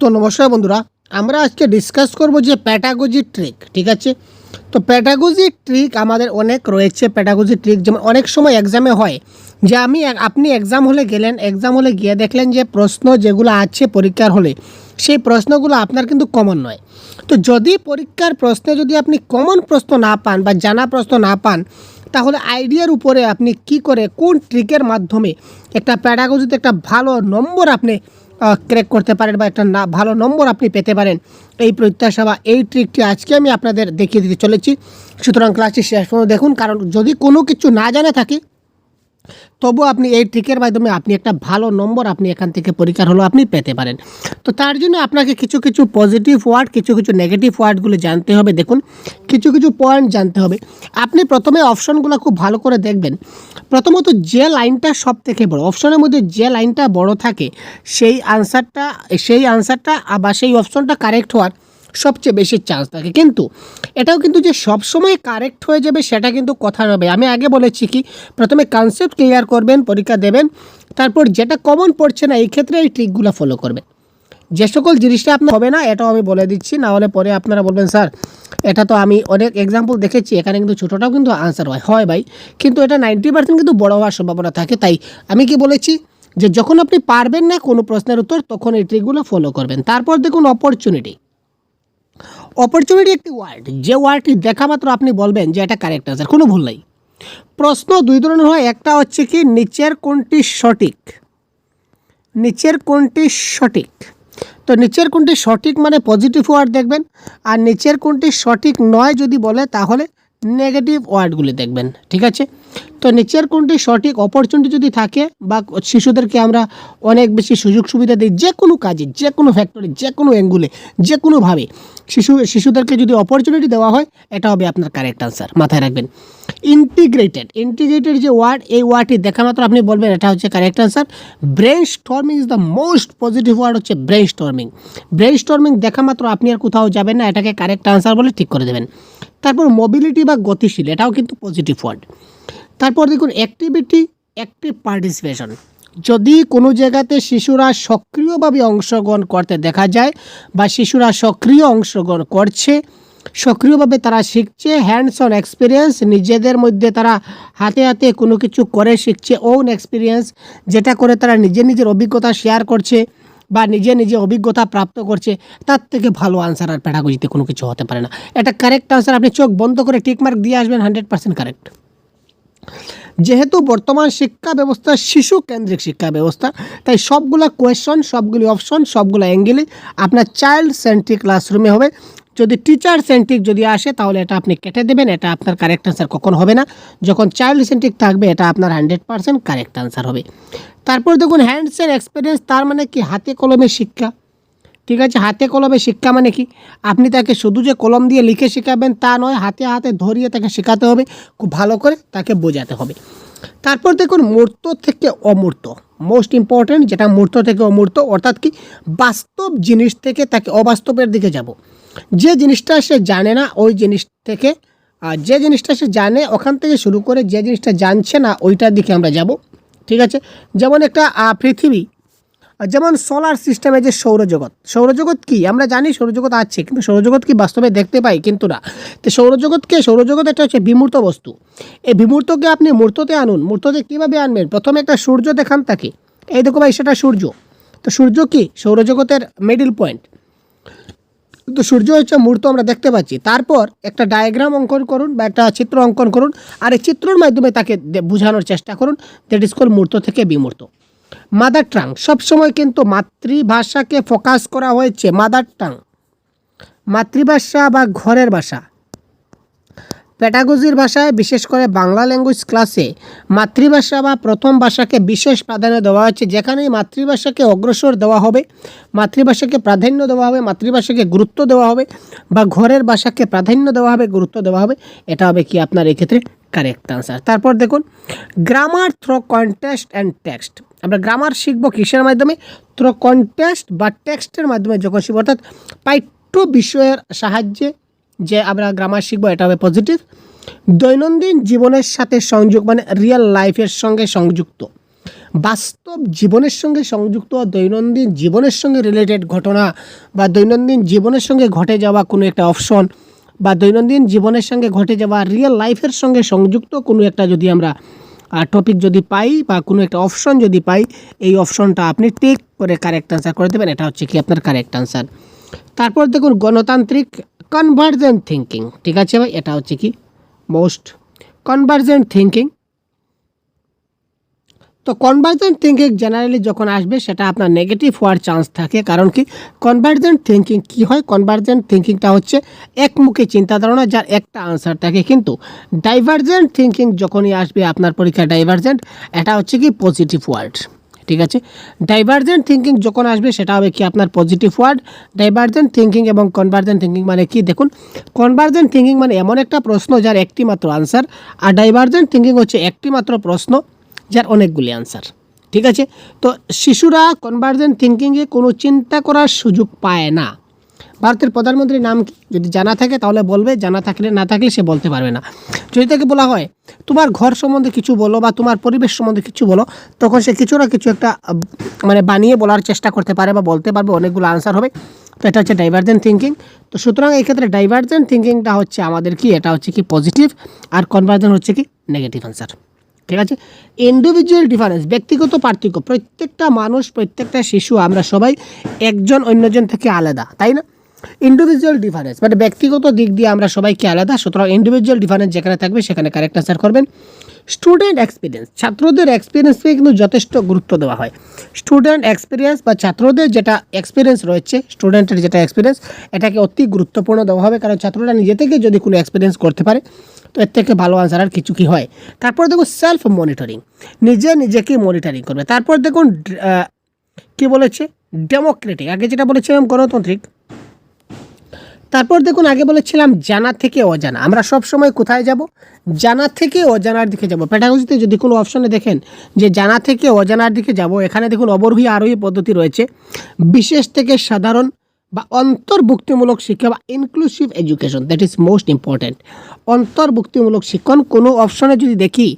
তো নমস্কার বন্ধুরা, আমরা আজকে ডিসকাস করব যে প্যাটাগোজি ট্রিক ঠিক আছে? তো প্যাটাগোজি ট্রিক আমাদের অনেক রয়েছে প্যাটাগোজি ট্রিক যেমন অনেক সময় এক্সামে হয়। যে আমি আপনি এক্সাম হলে গেলেন এক্সাম হলে গিয়ে দেখলেন যে প্রশ্ন যেগুলো আছে পরীক্ষার হলে, সেই প্রশ্নগুলো আপনার কিন্তু কমন নয়। তো যদি পরীক্ষার প্রশ্নে যদি আপনি কমন প্রশ্ন না পান বা জানা প্রশ্ন না পান, তাহলে আইডিয়ার উপরে আপনি কি করে, কোন ট্রিকের মাধ্যমে একটা প্যাডাগজিতে একটা ভালো নম্বর আপনি ক্র্যাক করতে পারেন বা একটা না ভালো নম্বর আপনি পেতে পারেন। এই প্রত্যাশা বা এই ট্রিকটি আজকে আমি আপনাদের দেখিয়ে দিতে চলেছি। সুতরাং ক্লাসটি শেষ পর্যন্ত দেখুন, কারণ যদি কোনো কিছু না জানা থাকে তবু আপনি এই ট্রিকের মাধ্যমে আপনি একটা ভালো নম্বর আপনি এখান থেকে পরীক্ষার হলো আপনি পেতে পারেন। তো তার জন্য আপনাকে কিছু কিছু পজিটিভ ওয়ার্ড কিছু কিছু নেগেটিভ ওয়ার্ডগুলো জানতে হবে। দেখুন, কিছু কিছু পয়েন্ট জানতে হবে। আপনি প্রথমে অপশনগুলো খুব ভালো করে দেখবেন। প্রথমত যে লাইনটা সব থেকে বড় অপশনের মধ্যে যে লাইনটা বড় থাকে, সেই আনসারটা সেই আনসারটা বা সেই অপশনটা কারেক্ট হওয়ার সবচেয়ে বেশি চান্স থাকে। কিন্তু এটাও কিন্তু যে সবসময় কারেক্ট হয়ে যাবে, সেটা কিন্তু কথা নবে আমি আগে বলেছি কি, প্রথমে কনসেপ্ট ক্লিয়ার করবেন, পরীক্ষা দেবেন, তারপর যেটা কমন পড়ছে না, এই ক্ষেত্রে এই ট্রিকগুলো ফলো করবেন। যে সকল জিনিসটা আপনার হবে না, এটাও আমি বলে দিচ্ছি। না হলে পরে আপনারা বলবেন, স্যার, এটা তো আমি অনেক এক্সাম্পল দেখেছি, এখানে কিন্তু ছোটোটাও কিন্তু আনসার হয়। হয় ভাই, কিন্তু এটা নাইনটি পার্সেন্ট কিন্তু বড় হওয়ার সম্ভাবনা থাকে। তাই আমি কি বলেছি যে যখন আপনি পারবেন না কোনো প্রশ্নের উত্তর, তখন এই ট্রিকগুলো ফলো করবেন। তারপর দেখুন অপরচুনিটি অপরচুনিটি একটি ওয়ার্ড যে ওয়ার্ডটি দেখা মাত্র আপনি বলবেন যে এটা কারেক্ট আনসার কোনো ভুল নাই। প্রশ্ন দুই ধরনের হয়, একটা হচ্ছে কি নিচের কোনটি সঠিক? নিচের কোনটি সঠিক? তো নিচের কোনটি সঠিক মানে পজিটিভ ওয়ার্ড দেখবেন, আর নিচের কোনটি সঠিক নয় যদি বলে তাহলে নেগেটিভ ওয়ার্ডগুলি দেখবেন, ঠিক আছে? তো নিচের কোনটি সঠিক অপরচুনিটি যদি থাকে বা শিশুদেরকে আমরা অনেক বেশি সুযোগ সুবিধা দিই, যে কোনো কাজে, যে কোনো ফ্যাক্টরি যে কোনো অ্যাঙ্গুলে যে কোনোভাবে শিশু, শিশুদেরকে যদি অপরচুনিটি দেওয়া হয়, এটা হবে আপনার কারেক্ট আনসার মাথায় রাখবেন। ইন্টিগ্রেটেড ইন্টিগ্রেটেড যে ওয়ার্ড এই ওয়ার্ডটি দেখা মাত্র আপনি বলবেন, এটা হচ্ছে correct answer brainstorming is the most positive word হচ্ছে ব্রেন স্টর্মিং ব্রেন স্টর্মিং দেখা মাত্র আপনি আর কোথাও যাবেন না, এটাকে কারেক্ট আনসার বলে ঠিক করে দেবেন। তারপর মোবিলিটি বা গতিশীল, এটাও কিন্তু পজিটিভ ওয়ার্ড তারপর দেখুন অ্যাক্টিভিটি অ্যাক্টিভ পার্টিসিপেশন যদি কোনো জায়গাতে শিশুরা সক্রিয়ভাবে অংশগ্রহণ করতে দেখা যায় বা শিশুরা সক্রিয় অংশগ্রহণ করছে, সক্রিয়ভাবে তারা শিখছে হ্যান্ডস অন এক্সপিরিয়েন্স নিজেদের মধ্যে তারা হাতে হাতে কোনো কিছু করে শিখছে ওন এক্সপিরিয়েন্স যেটা করে তারা নিজে নিজের অভিজ্ঞতা শেয়ার করছে বা নিজে নিজে অভিজ্ঞতা প্রাপ্ত করছে, তার থেকে ভালো আনসার আর প্যাডাগজিতে কোনো কিছু হতে পারে না। এটা কারেক্ট আনসার আপনি চোখ বন্ধ করে টিকমার্ক দিয়ে আসবেন হান্ড্রেড পার্সেন্ট কারেক্ট যেহেতু বর্তমান শিক্ষা ব্যবস্থা শিশু কেন্দ্রিক শিক্ষা ব্যবস্থা, তাই সবগুলো কোয়েশন সবগুলি অপশন সবগুলো অ্যাঙ্গেলে আপনার চাইল্ড সেন্ট্রিক ক্লাসরুমে হবে। যদি টিচার সেন্ট্রিক যদি আসে, তাহলে এটা আপনি কেটে দেবেন। এটা আপনার কারেক্ট আনসার কখন হবে না। যখন চাইল্ড সেন্ট্রিক থাকবে, এটা আপনার হান্ড্রেড পার্সেন্ট কারেক্ট আনসার হবে। তারপর দেখুন হ্যান্ডস অ্যান্ড এক্সপিরিয়েন্স তার মানে কি? হাতে কলমে শিক্ষা। ঠিক আছে? হাতে কলমে শিক্ষা মানে কি? আপনি তাকে শুধু যে কলম দিয়ে লিখে শেখাবেন, তা নয়, হাতে হাতে ধরিয়ে তাকে শেখাতে হবে। খুব ভালো করে তাকে বোঝাতে হবে। তারপর দেখুন মূর্ত থেকে অমূর্ত। মোস্ট ইম্পর্ট্যান্ট যেটা মূর্ত থেকে অমূর্ত, অর্থাৎ কি? বাস্তব জিনিস থেকে তাকে অবাস্তবের দিকে যাব। যে জিনিসটা সে জানে না, ওই জিনিস থেকে, আর যে জিনিসটা সে জানে, ওখান থেকে শুরু করে যে জিনিসটা জানছে না, ওইটার দিকে আমরা যাব। ঠিক আছে? যেমন একটা পৃথিবী যেমন সোলার সিস্টেমে যে সৌরজগৎ সৌরজগৎ কি? আমরা জানি সৌরজগৎ আছে, কিন্তু সৌরজগৎ কি বাস্তবে দেখতে পাই? কিন্তু না। তো সৌরজগৎকে, সৌরজগৎ একটা হচ্ছে বিমূর্ত বস্তু। এই বিমূর্তকে আপনি মূর্ততে আনুন। মূর্ততে কীভাবে আনবেন? প্রথমে একটা সূর্য দেখান তাকে। এই দেখো ভাই, সেটা সূর্য। তো সূর্য কি? সৌরজগতের মিডিল পয়েন্ট তো সূর্য হচ্ছে মূর্ত আমরা দেখতে পাচ্ছি। তারপর একটা ডায়াগ্রাম অঙ্কন করুন বা একটা চিত্র অঙ্কন করুন আর এই চিত্রর মাধ্যমে তাকে বোঝানোর চেষ্টা করুন। দ্যাট ইজ কল মূর্ত থেকে বিমূর্ত। মাদার টাং সবসময় কিন্তু মাতৃভাষাকে ফোকাস করা হয়েছে মাদার টাং মাতৃভাষা বা ঘরের ভাষা। প্যাটাগজির ভাষায় বিশেষ করে বাংলা ল্যাঙ্গুয়েজ ক্লাসে মাতৃভাষা বা প্রথম ভাষাকে বিশেষ প্রাধান্য দেওয়া হচ্ছে যেখানেই মাতৃভাষাকে অগ্রসর দেওয়া হবে, মাতৃভাষাকে প্রাধান্য দেওয়া হবে, মাতৃভাষাকে গুরুত্ব দেওয়া হবে বা ঘরের ভাষাকে প্রাধান্য দেওয়া হবে, গুরুত্ব দেওয়া হবে, এটা হবে কি আপনার এক্ষেত্রে কারেক্ট আনসার তারপর দেখুন grammar through context and text আমরা গ্রামার শিখব কিসের মাধ্যমে? থ্রো কন্টেস্ট বা টেক্সটের মাধ্যমে যখন শিখব, অর্থাৎ পাঠ্য বিষয়ের সাহায্যে যে আমরা গ্রামার শিখব, এটা হবে পজিটিভ দৈনন্দিন জীবনের সাথে সংযোগ মানে রিয়েল লাইফের সঙ্গে সংযুক্ত। বাস্তব জীবনের সঙ্গে সংযুক্ত, দৈনন্দিন জীবনের সঙ্গে রিলেটেড ঘটনা বা দৈনন্দিন জীবনের সঙ্গে ঘটে যাওয়া কোনো একটা অপশন বা দৈনন্দিন জীবনের সঙ্গে ঘটে যাওয়া রিয়েল লাইফের সঙ্গে সংযুক্ত কোনো একটা যদি আমরা টপিক যদি পাই বা কোনো একটা অপশন যদি পাই, এই অপশনটা আপনি টেক করে কারেক্ট আনসার করে দেবেন। এটা হচ্ছে কি আপনার কারেক্ট আনসার তারপর দেখুন গণতান্ত্রিক কনভার্জেন্ট থিঙ্কিং ঠিক আছে ভাই? এটা হচ্ছে কি? মোস্ট কনভার্জেন্ট থিঙ্কিং তো কনভার্জেন্ট থিঙ্কিং জেনারেলি যখন আসবে, সেটা আপনার নেগেটিভ হওয়ার চান্স থাকে। কারণ কি? কনভার্জেন্ট থিঙ্কিং কি হয়? কনভার্জেন্ট থিঙ্কিংটা হচ্ছে একমুখী চিন্তা ধারণা যার একটা আনসার থাকে। কিন্তু ডাইভার্জেন্ট থিঙ্কিং যখনই আসবে আপনার পরীক্ষা ডাইভার্জেন্ট এটা হচ্ছে কি? পজিটিভ ওয়ার্ড ঠিক আছে? ডাইভার্জেন্ট থিঙ্কিং যখন আসবে সেটা হবে কি আপনার পজিটিভ ওয়ার্ড ডাইভার্জেন্ট থিঙ্কিং এবং কনভার্জেন্ট থিঙ্কিং মানে কি? দেখুন কনভার্জেন্ট থিঙ্কিং মানে এমন একটা প্রশ্ন যার একটি মাত্র আনসার আর ডাইভার্জেন্ট থিঙ্কিং হচ্ছে একটি মাত্র প্রশ্ন যার অনেকগুলি আনসার ঠিক আছে? তো শিশুরা কনভার্জেন্ট থিঙ্কিংয়ে কোনো চিন্তা করার সুযোগ পায় না। ভারতের প্রধানমন্ত্রীর নাম কি যদি জানা থাকে, তাহলে বলবে। জানা থাকলে, না থাকলে সে বলতে পারবে না। যদি তাকে বলা হয়, তোমার ঘর সম্বন্ধে কিছু বলো বা তোমার পরিবেশ সম্বন্ধে কিছু বলো, তখন সে কিছু না কিছু একটা মানে বানিয়ে বলার চেষ্টা করতে পারে বা বলতে পারবে, অনেকগুলো আনসার হবে। তো এটা হচ্ছে ডাইভার্জেন্ট থিঙ্কিং তো সুতরাং এই ক্ষেত্রে ডাইভার্জেন্ট থিঙ্কিংটা হচ্ছে আমাদের কি? এটা হচ্ছে কি পজিটিভ আর কনভার্জেন্ট হচ্ছে কি? নেগেটিভ আনসার ঠিক আছে? ইন্ডিভিজুয়াল ডিফারেন্স ব্যক্তিগত পার্থক্য। প্রত্যেকটা মানুষ, প্রত্যেকটা শিশু, আমরা সবাই একজন অন্যজন থেকে আলাদা, তাই না? ইন্ডিভিজুয়াল ডিফারেন্স মানে ব্যক্তিগত দিক দিয়ে আমরা সবাইকে আলাদা, সুতরাং ইন্ডিভিজুয়াল ডিফারেন্স যেখানে থাকবে সেখানে কারেক্ট আনসার করবেন। স্টুডেন্ট এক্সপিরিয়েন্স ছাত্রদের এক্সপিরিয়েন্সকে কিন্তু যথেষ্ট গুরুত্ব দেওয়া হয়। স্টুডেন্ট এক্সপিরিয়েন্স বা ছাত্রদের যেটা এক্সপিরিয়েন্স রয়েছে স্টুডেন্টের যেটা এক্সপিরিয়েন্স এটাকে অতি গুরুত্বপূর্ণ দেওয়া হবে, কারণ ছাত্ররা নিজে থেকে যদি কোনো এক্সপিরিয়েন্স করতে পারে, তো এর থেকে ভালো আনসার আর কিছু কি হয়? তারপর দেখুন সেলফ মনিটরিং নিজে নিজেকে মনিটরিং করবে। তারপর দেখুন কি বলেছে? ডেমোক্রেটিক আগে যেটা বলেছিলাম গণতান্ত্রিক। তারপর দেখুন, আগে বলেছিলাম জানা থেকে অজানা। আমরা সব সময় কোথায় যাব? জানা থেকে অজানার দিকে যাব। প্যাটাগজিতে যদি কোনো অপশনে দেখেন যে জানা থেকে অজানার দিকে যাব, এখানে দেখুন অবরোহী আরোহী পদ্ধতি রয়েছে। বিশেষ থেকে সাধারণ বা অন্তর্ভুক্তিমূলক শিক্ষা বা inclusive education that is most important অন্তর্ভুক্তিমূলক শিক্ষণ, কোনো অপশনে যদি দেখি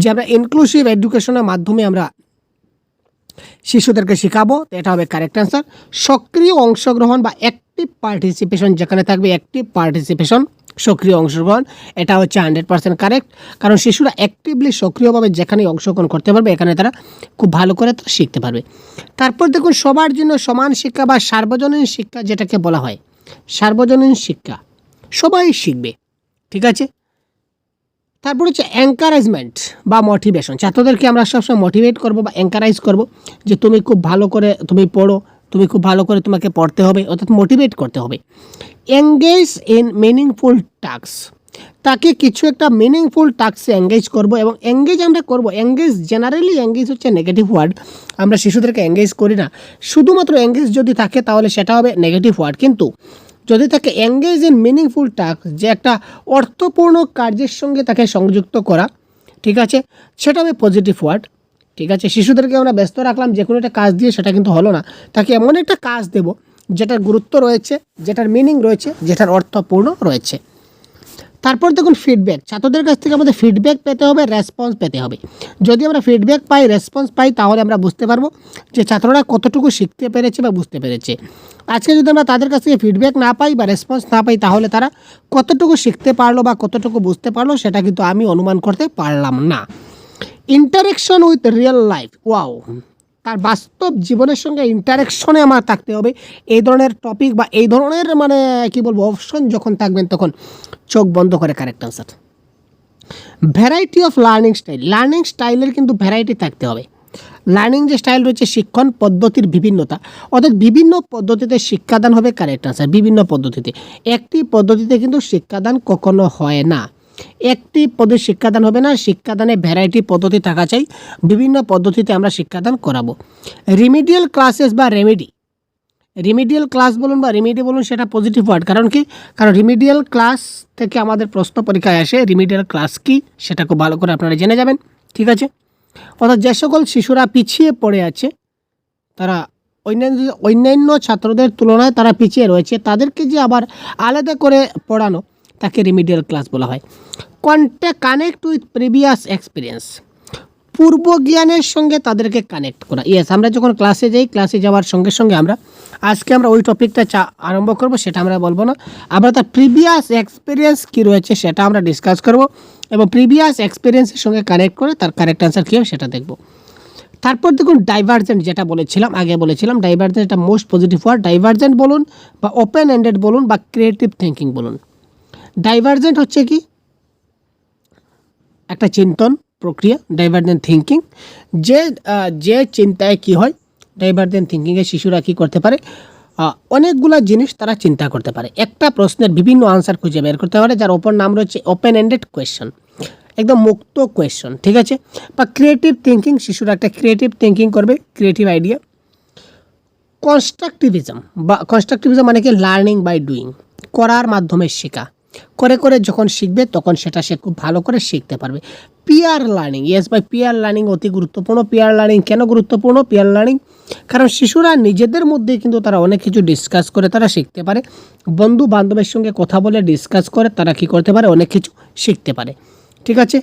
যে আমরা ইনক্লুসিভ এডুকেশনের মাধ্যমে আমরা শিশুদেরকে শেখাবো, তো এটা হবে কারেক্ট অ্যান্সার সক্রিয় অংশগ্রহণ বা অ্যাক্টিভ পার্টিসিপেশন যেখানে থাকবে অ্যাক্টিভ পার্টিসিপেশন সক্রিয় অংশগ্রহণ, এটা হচ্ছে হান্ড্রেড পার্সেন্ট কারেক্ট কারণ শিশুরা অ্যাক্টিভলি সক্রিয়ভাবে যেখানে অংশগ্রহণ করতে পারবে, এখানে তারা খুব ভালো করে তারা শিখতে পারবে। তারপর দেখুন, সবার জন্য সমান শিক্ষা বা সার্বজনীন শিক্ষা যেটাকে বলা হয়, সার্বজনীন শিক্ষা, সবাই শিখবে, ঠিক আছে? তারপর হচ্ছে এনকারেজমেন্ট বা মোটিভেশন ছাত্রদেরকে আমরা সবসময় মোটিভেট করব বা এনকারেজ করব যে তুমি খুব ভালো করে তুমি পড়ো, তুমি খুব ভালো করে তোমাকে পড়তে হবে, অর্থাৎ মোটিভেট করতে হবে। এঙ্গেজ ইন মিনিংফুল টাস্ক তাকে কিছু একটা মিনিংফুল টাস্কে এঙ্গেজ করব এবং এঙ্গেজ আমরা করব। এঙ্গেজ জেনারেলি এঙ্গেজ হচ্ছে নেগেটিভ ওয়ার্ড আমরা শিশুদেরকে এঙ্গেজ করি না। শুধুমাত্র এঙ্গেজ যদি থাকে তাহলে সেটা হবে নেগেটিভ ওয়ার্ড কিন্তু যদি তাকে এঙ্গেজ ইন মিনিংফুল টাস্ক যে একটা অর্থপূর্ণ কার্যের সঙ্গে তাকে সংযুক্ত করা, ঠিক আছে? সেটা হবে পজিটিভ ওয়ার্ড ঠিক আছে? শিশুদেরকে আমরা ব্যস্ত রাখলাম, যে কোনো একটা কাজ দিয়ে সেটা কিন্তু হলো না। তাকে এমন একটা কাজ দেব, যেটার গুরুত্ব রয়েছে, যেটার মিনিং রয়েছে, যেটার অর্থপূর্ণ রয়েছে। তারপর দেখুন ফিডব্যাক ছাত্রদের কাছ থেকে আমাদের ফিডব্যাক পেতে হবে রেসপন্স পেতে হবে। যদি আমরা ফিডব্যাক পাই রেসপন্স পাই, তাহলে আমরা বুঝতে পারব যে ছাত্ররা কতটুকু শিখতে পেরেছে বা বুঝতে পেরেছে। আজকে যদি আমরা তাদের কাছ থেকে ফিডব্যাক না পাই বা রেসপন্স না পাই, তাহলে তারা কতটুকু শিখতে পারল বা কতটুকু বুঝতে পারল, সেটা কিন্তু আমি অনুমান করতে পারলাম না। Interaction with real life wow তার বাস্তব জীবনের সঙ্গে ইন্টারেকশনে আমার থাকতে হবে। এই ধরনের টপিক বা এই ধরনের মানে কি বলব অপশন যখন থাকবেন তখন। চোখ বন্ধ করে correct answer variety of learning style learning স্টাইলের কিন্তু ভ্যারাইটি থাকতে হবে। লার্নিং যে স্টাইল রয়েছে, শিক্ষণ পদ্ধতির বিভিন্নতা, অর্থাৎ বিভিন্ন পদ্ধতিতে শিক্ষাদান হবে কারেক্ট আনসার বিভিন্ন পদ্ধতিতে। একটি পদ্ধতিতে কিন্তু শিক্ষাদান কখনো হয় না। একটি পদ্ধতি শিক্ষাদান হবে না, শিক্ষাদানে ভ্যারাইটি পদ্ধতি থাকা চাই, বিভিন্ন পদ্ধতিতে আমরা শিক্ষাদান করাবো। রিমিডিয়াল ক্লাসেস বা রেমেডি রিমিডিয়াল ক্লাস বলুন বা রিমিডি বলুন, সেটা পজিটিভ ওয়ার্ড কারণ কি? কারণ রিমিডিয়াল ক্লাস থেকে আমাদের প্রশ্ন পরীক্ষায় আসে রিমিডিয়াল ক্লাস কি? সেটা খুব ভালো করে আপনারা জেনে যাবেন। ঠিক আছে? অর্থাৎ যে সকল শিশুরা পিছিয়ে পড়ে আছে, তারা অন্যান্য অন্যান্য ছাত্রদের তুলনায় তারা পিছিয়ে রয়েছে। তাদেরকে যে আবার আলাদা করে পড়ানো, তাকে রিমিডিয়াল ক্লাস বলা হয়। Contact connect with previous experience পূর্ব জ্ঞানের সঙ্গে তাদেরকে কানেক্ট করা। ইয়েস আমরা যখন ক্লাসে যাই ক্লাসে যাওয়ার সঙ্গে সঙ্গে আমরা আজকে আমরা ওই টপিকটা চা আরম্ভ করব, সেটা আমরা বলব না। আমরা তার প্রিভিয়াস এক্সপিরিয়েন্স কী রয়েছে সেটা আমরা ডিসকাস করব এবং প্রিভিয়াস এক্সপিরিয়েন্সের সঙ্গে কানেক্ট করে তার কারেক্ট অ্যান্সার কী হবে সেটা দেখব। তারপর দেখুন ডাইভার্জেন্ট যেটা বলেছিলাম, আগে বলেছিলাম ডাইভার্জেন্ট এটা মোস্ট পজিটিভ ওয়ার্ড ডাইভার্জেন্ট বলুন বা ওপেন এন্ডেড বলুন বা ক্রিয়েটিভ থিঙ্কিং বলুন। ডাইভার্জেন্ট হচ্ছে কি? একটা চিন্তন প্রক্রিয়া ডাইভার্জেন্ট থিঙ্কিং যে যে চিন্তায় কি হয় ডাইভার্জেন্ট থিঙ্কিংয়ে শিশুরা কি করতে পারে অনেকগুলা জিনিস তারা চিন্তা করতে পারে। একটা প্রশ্নের বিভিন্ন আনসার খুঁজে বের করতে পারে, যার ওপর নাম রয়েছে ওপেন এন্ডেড কোয়েশ্চন একদম মুক্ত কোয়েশ্চন ঠিক আছে? বা ক্রিয়েটিভ থিঙ্কিং শিশুরা একটা ক্রিয়েটিভ থিঙ্কিং করবে ক্রিয়েটিভ আইডিয়া কনস্ট্রাকটিভিজম বা কনস্ট্রাকটিভিজম মানে কি? লার্নিং বাই ডুইং করার মাধ্যমে শেখা। করে করে যখন শিখবে, তখন সেটা সে খুব ভালো করে শিখতে পারবে। Peer learning yes by peer learning অতি গুরুত্বপূর্ণ পিয়ার লার্নিং কেন গুরুত্বপূর্ণ? পিয়ার লার্নিং কারণ শিশুরা নিজেদের মধ্যে কিন্তু তারা অনেক কিছু ডিসকাস করে, তারা শিখতে পারে। বন্ধু বান্ধবের সঙ্গে কথা বলে ডিসকাস করে, তারা কী করতে পারে? অনেক কিছু শিখতে পারে। ঠিক আছে?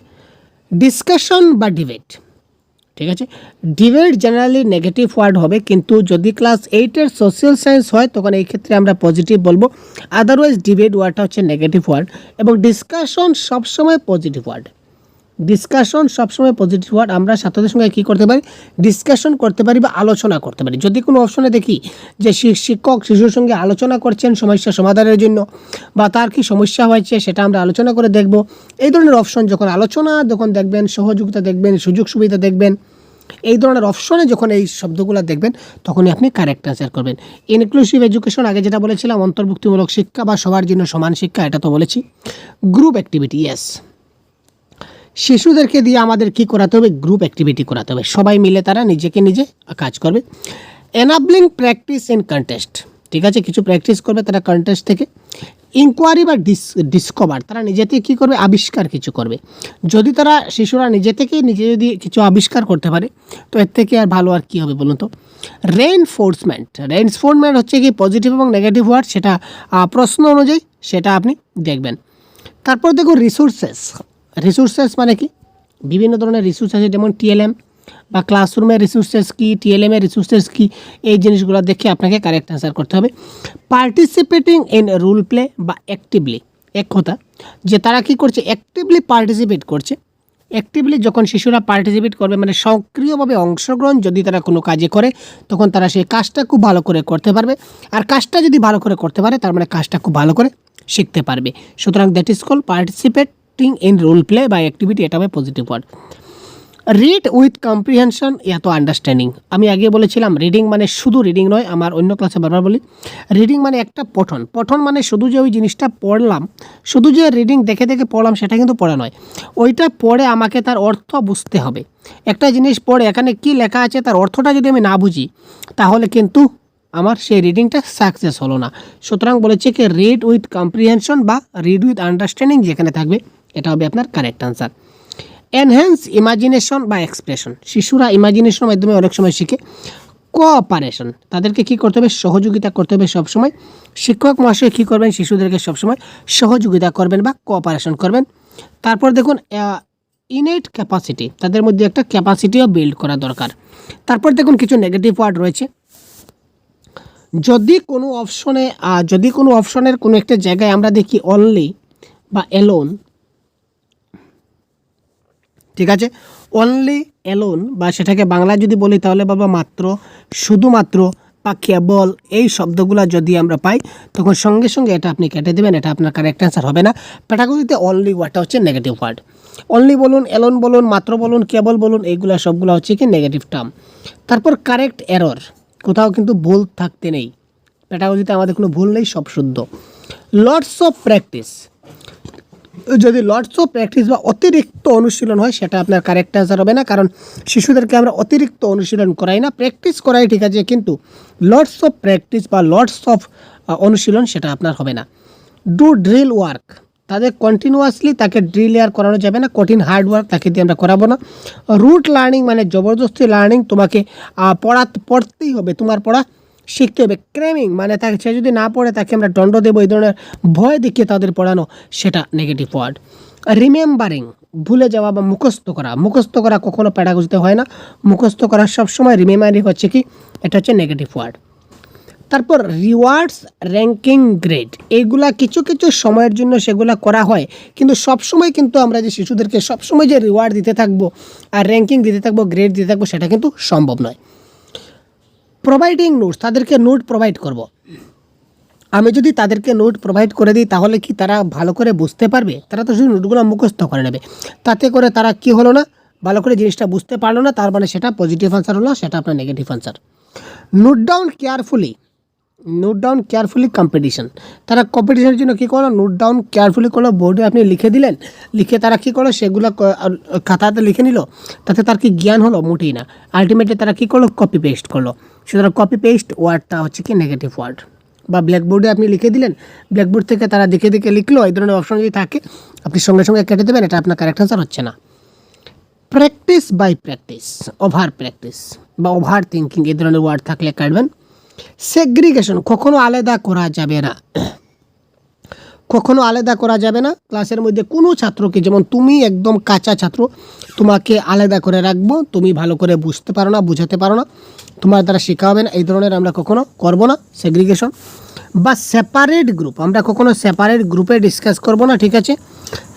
ডিসকাশন বা ডিবেট ঠিক আছে? ডিবেট জেনারেলি নেগেটিভ ওয়ার্ড হবে, কিন্তু যদি ক্লাস এইটের সোশ্যাল সায়েন্স হয়, তখন এই ক্ষেত্রে আমরা পজিটিভ বলব। আদারওয়াইজ ডিবেট ওয়ার্ডটা হচ্ছে নেগেটিভ ওয়ার্ড এবং ডিসকাশন সবসময় পজিটিভ ওয়ার্ড ডিসকাশন সবসময় পজিটিভ ওয়ার্ড আমরা ছাত্রদের সঙ্গে কী করতে পারি? ডিসকাশন করতে পারি বা আলোচনা করতে পারি। যদি কোনো অপশনে দেখি যে শিক্ষক শিশুর সঙ্গে আলোচনা করছেন সমস্যা সমাধানের জন্য বা তার কি সমস্যা হয়েছে সেটা আমরা আলোচনা করে দেখব। এই ধরনের অপশন যখন আলোচনা, যখন দেখবেন, সহযোগিতা দেখবেন, সুযোগ সুবিধা দেখবেন, এই ধরনের অপশনে যখন এই শব্দগুলো দেখবেন, তখনই আপনি কারেক্ট অ্যান্সার করবেন। ইনক্লুসিভ এডুকেশন আগে যেটা বলেছিলাম, অন্তর্ভুক্তিমূলক শিক্ষা বা সবার জন্য সমান শিক্ষা, এটা তো বলেছি। গ্রুপ অ্যাক্টিভিটি ইয়েস শিশুদেরকে দিয়ে আমাদের কি করাতে হবে? গ্রুপ অ্যাক্টিভিটি করাতে হবে। সবাই মিলে তারা নিজেকে নিজে কাজ করবে। এনাবলিং প্র্যাকটিস ইন কন্টেস্ট ঠিক আছে? কিছু প্র্যাকটিস করবে তারা কন্টেস্ট থেকে। ইনকোয়ারি বা ডিস ডিসকভার তারা নিজে থেকে কী করবে? আবিষ্কার কিছু করবে। যদি তারা শিশুরা নিজে থেকে নিজে যদি কিছু আবিষ্কার করতে পারে, তো এর থেকে আর ভালো আর কী হবে বলুন তো? রেইনফোর্সমেন্ট রেইনফোর্সমেন্ট হচ্ছে কি? পজিটিভ এবং নেগেটিভ ওয়ার্ড সেটা প্রশ্ন অনুযায়ী সেটা আপনি দেখবেন। তারপর দেখুন রিসোর্সেস রিসোর্সেস মানে কি? বিভিন্ন ধরনের রিসোর্স আছে, যেমন টিএলএম বা ক্লাসরুমের রিসোর্সেস কি টিএলএমের রিসোর্সেস কি, এই জিনিসগুলো দেখে আপনাকে কারেক্ট অ্যান্সার করতে হবে। পার্টিসিপেটিং ইন রুল প্লে বা অ্যাক্টিভলি এক কথা, যে তারা কি করছে অ্যাক্টিভলি পার্টিসিপেট করছে। অ্যাক্টিভলি যখন শিশুরা পার্টিসিপেট করবে মানে সক্রিয়ভাবে অংশগ্রহণ যদি তারা কোনো কাজে করে, তখন তারা সেই কাজটা খুব ভালো করে করতে পারবে। আর কাজটা যদি ভালো করে করতে পারে, তার মানে কাজটা খুব ভালো করে শিখতে পারবে। সুতরাং that is call participating in role play বা অ্যাক্টিভিটি এটা হবে positive word read with comprehension এত আন্ডারস্ট্যান্ডিং আমি আগে বলেছিলাম রিডিং মানে শুধু রিডিং নয়, আমার অন্য ক্লাসে বারবার বলি। রিডিং মানে একটা পঠন। পঠন মানে শুধু যে ওই জিনিসটা পড়লাম, শুধু যে রিডিং দেখে দেখে পড়লাম, সেটা কিন্তু পড়া নয়। ওইটা পড়ে আমাকে তার অর্থ বুঝতে হবে। একটা জিনিস পড়ে, এখানে কি লেখা আছে, তার অর্থটা যদি আমি না বুঝি, তাহলে কিন্তু আমার সেই রিডিংটা সাকসেস হলো না। সুতরাং বলেছে কি রিড উইথ কম্প্রিহেনশন বা রিড উইথ আন্ডারস্ট্যান্ডিং যেখানে থাকবে এটা হবে আপনার কারেক্ট আনসার এনহ্যান্স ইমাজিনেশন বা এক্সপ্রেশন শিশুরা ইমাজিনেশনের মাধ্যমে অনেক সময় শিখে। কোঅপারেশন তাদেরকে কী করতে হবে? সহযোগিতা করতে হবে সবসময়। শিক্ষক মহাশয় কী করবেন? শিশুদেরকে সবসময় সহযোগিতা করবেন বা কোঅপারেশন করবেন। তারপর দেখুন ইনেট ক্যাপাসিটি তাদের মধ্যে একটা ক্যাপাসিটিও বিল্ড করা দরকার। তারপর দেখুন, কিছু নেগেটিভ ওয়ার্ড রয়েছে। যদি কোনো অপশনে যদি কোনো অপশনের কোনো একটা জায়গায় আমরা দেখি অনলি বা এলোন ঠিক আছে? অনলি এলোন বা সেটাকে বাংলায় যদি বলি তাহলে বাবা মাত্র, শুধুমাত্র বা কেবল এই শব্দগুলো যদি আমরা পাই, তখন সঙ্গে সঙ্গে এটা আপনি কেটে দেবেন, এটা আপনার কারেক্ট অ্যান্সার হবে না। প্যাটাগোজিতে অনলি ওয়ার্ডটা হচ্ছে নেগেটিভ ওয়ার্ড অনলি বলুন এলোন বলুন, মাত্র বলুন কেবল বলুন, এইগুলো সবগুলো হচ্ছে কি নেগেটিভ টার্ম তারপর কারেক্ট এরর কোথাও কিন্তু ভুল থাকতে নেই। প্যাটাগোজিতে আমাদের কোনো ভুল নেই, সব শুদ্ধ। লটস অফ প্র্যাকটিস যদি লটস অফ প্র্যাকটিস বা অতিরিক্ত অনুশীলন হয়, সেটা আপনার কারেক্ট অ্যান্সার হবে না। কারণ শিশুদেরকে আমরা অতিরিক্ত অনুশীলন করাই না প্র্যাকটিস করাই, ঠিক আছে? কিন্তু লটস অফ প্র্যাকটিস বা লটস অফ অনুশীলন, সেটা আপনার হবে না। ডু ড্রিল ওয়ার্ক তাদের কন্টিনিউয়াসলি তাকে ড্রিল ইয়ার করানো যাবে না। কঠিন হার্ড ওয়ার্ক তাকে দিয়ে আমরা করাবো না। রুট লার্নিং মানে জবরদস্তি লার্নিং তোমাকে পড়া পড়তেই হবে। তোমার পড়া শিখতে হবে। ক্রেমিং মানে তাকে, সে যদি না পড়ে তাকে আমরা দণ্ড দেবো, এই ধরনের ভয় দেখিয়ে তাদের পড়ানো, সেটা নেগেটিভ ওয়ার্ড রিমেম্বারিং ভুলে যাওয়া বা মুখস্থ করা। মুখস্থ করা কখনো প্যাডাগজিতে হয় না। মুখস্থ করা সবসময় রিমেম্বারিং হচ্ছে কি? এটা হচ্ছে নেগেটিভ ওয়ার্ড তারপর রিওয়ার্ডস র্যাঙ্কিং গ্রেড এইগুলা কিছু কিছু সময়ের জন্য সেগুলা করা হয়। কিন্তু সব সময় কিন্তু আমরা যে শিশুদেরকে সবসময় যে রিওয়ার্ড দিতে থাকব আর র্যাঙ্কিং দিতে থাকব গ্রেড দিতে থাকব, সেটা কিন্তু সম্ভব নয়। প্রোভাইডিং নোটস তাদেরকে নোট প্রোভাইড করব। আমি যদি তাদেরকে নোট প্রোভাইড করে দিই, তাহলে কি তারা ভালো করে বুঝতে পারবে? তারা তো শুধু নোটগুলো মুখস্থ করে নেবে। তাতে করে তারা কি হলো না, ভালো করে জিনিসটা বুঝতে পারল না, তার মানে সেটা পজিটিভ আনসার হলো, সেটা আপনার negative answer note down carefully note down carefully competition তারা কম্পিটিশনের জন্য কী করল? নোট ডাউন কেয়ারফুলি করল বোর্ডে আপনি লিখে দিলেন। লিখে তারা কী করল? সেগুলো খাতাতে লিখে নিল। তাতে তার কি জ্ঞান হলো? মোটেই না। আলটিমেটলি তারা কী করল? কপি পেস্ট করল। সুতরাং কপি পেস্ট ওয়ার্ডটা হচ্ছে কি? নেগেটিভ ওয়ার্ড বা ব্ল্যাকবোর্ডে আপনি লিখে দিলেন। ব্ল্যাকবোর্ড থেকে তারা দেখে দেখে লিখলো। এই ধরনের অপশন যদি থাকে, আপনি সঙ্গে সঙ্গে কেটে দেবেন। এটা আপনার কারেক্ট আনসার হচ্ছে না। Practice by practice over practice বা ওভার থিঙ্কিং এই ধরনের ওয়ার্ড থাকলে কাটবেন। সেগ্রিগেশন কখনো আলাদা করা যাবে না। কখনো আলাদা করা যাবে না। ক্লাসের মধ্যে কোনো ছাত্রকে, যেমন তুমি একদম কাঁচা ছাত্র, তোমাকে আলাদা করে রাখব। তুমি ভালো করে বুঝতে পারো না, বুঝাতে পারো না। তোমার দ্বারা শেখা হবে না। এই ধরনের আমরা কখনো করব না। সেগ্রিগেশন বা সেপারেট গ্রুপ আমরা কখনো সেপারেট গ্রুপে ডিসকাস করব না, ঠিক আছে?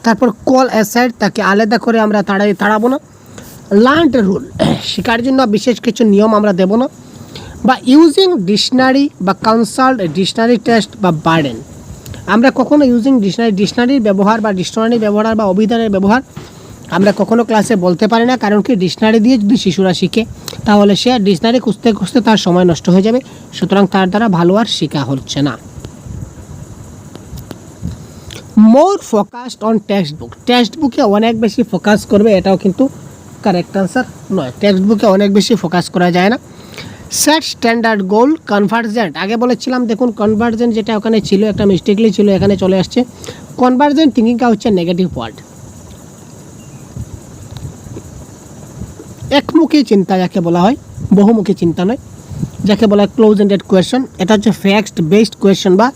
তারপর কল অ্যাসাইড তাকে আলাদা করে আমরা তাড়াই তাড়াবো না। লার্ন রুল শেখার জন্য বিশেষ কিছু নিয়ম আমরা দেব না। বা ইউজিং ডিকশনারি বা কনসাল্ট ডিকশনারি টেস্ট বা বার্ডেন আমরা কখনো ইউজিং ডিকশনারি ডিকশনারির ব্যবহার বা ডিকশনারির ব্যবহার বা অভিধানের ব্যবহার আমরা কখনো ক্লাসে বলতে পারি না, কারণ কি ডিকশনারি দিয়ে যদি শিশুরা শিখে, তাহলে সে ডিকশনারি খুঁজতে খুঁজতে তার সময় নষ্ট হয়ে যাবে, সুতরাং তার দ্বারা ভালো আর শেখা হচ্ছে না। More focused on text book text বুকে অনেক বেশি ফোকাস করবে, এটাও কিন্তু কারেক্ট আনসার নয়। টেক্সট বুকে অনেক বেশি ফোকাস করা যায় না। সেট স্ট্যান্ডার্ড গোল কনভার্জেন্ট আগে বলেছিলাম, দেখুন কনভার্জেন্ট যেটা ওখানে ছিল, একটা মিস্টেকলি ছিল, এখানে চলে আসছে। কনভার্জেন্ট থিঙ্কিংটা হচ্ছে নেগেটিভ ওয়ার্ড একমুখী চিন্তা যাকে বলা হয়, বহুমুখী চিন্তা নয়, যাকে বলা হয় ক্লোজ এন্ডেড কোয়েশন এটা হচ্ছে ফ্যাক্ট বেসড কোয়েশন বা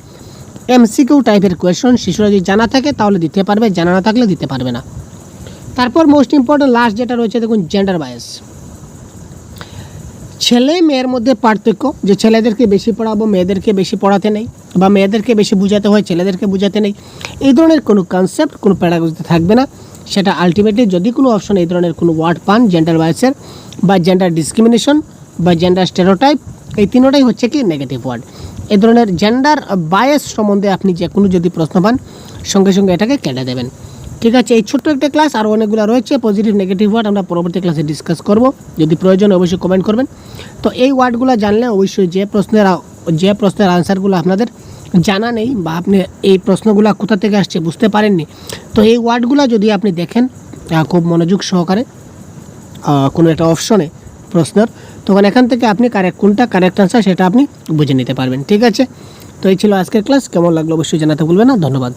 এমসিকিউ টাইপের কোয়েশন শিশুরা যদি জানা থাকে, তাহলে দিতে পারবে, জানা না থাকলে দিতে পারবে না। তারপর মোস্ট ইম্পর্টেন্ট লাস্ট যেটা রয়েছে, দেখুন জেন্ডার বায়াস ছেলে মেয়ের মধ্যে পার্থক্য যে ছেলেদেরকে বেশি পড়াবো, মেয়েদেরকে বেশি পড়াতে নেই বা মেয়েদেরকে বেশি বোঝাতে হয়, ছেলেদেরকে বোঝাতে নেই। এই ধরনের কোনো কনসেপ্ট কোনো প্যাডাগজিতে থাকবে না। সেটা আলটিমেটলি যদি কোনো অপশন এই ধরনের কোনো ওয়ার্ড পান জেন্ডার বায়াসের বা জেন্ডার ডিসক্রিমিনেশন বা জেন্ডার স্টেরোটাইপ এই তিনোটাই হচ্ছে কি নেগেটিভ ওয়ার্ড এই ধরনের জেন্ডার বায়াস সম্বন্ধে আপনি যে কোনো যদি প্রশ্ন পান, সঙ্গে সঙ্গে এটাকে কেটে দেবেন। ঠিক আছে, এই ছোট্ট একটা ক্লাস আর অনেকগুলো রয়েছে পজিটিভ নেগেটিভ ওয়ার্ড আমরা পরবর্তী ক্লাসে ডিসকাস করব। যদি প্রয়োজন অবশ্যই কমেন্ট করবেন। তো এই ওয়ার্ডগুলো জানলে অবশ্যই যে প্রশ্নের যে প্রশ্নের আনসারগুলো আপনাদের জানা নেই বা আপনি এই প্রশ্নগুলো কোথা থেকে আসছে বুঝতে পারেননি, তো এই ওয়ার্ডগুলো যদি আপনি দেখেন খুব মনোযোগ সহকারে কোনো একটা অপশনে প্রশ্নের, তখন এখান থেকে আপনি কারেক্ট কোনটা কারেক্ট আনসার সেটা আপনি বুঝে নিতে পারবেন, ঠিক আছে? তো এই ছিল আজকের ক্লাস কেমন লাগল অবশ্যই জানাতে ভুলবেন না, ধন্যবাদ।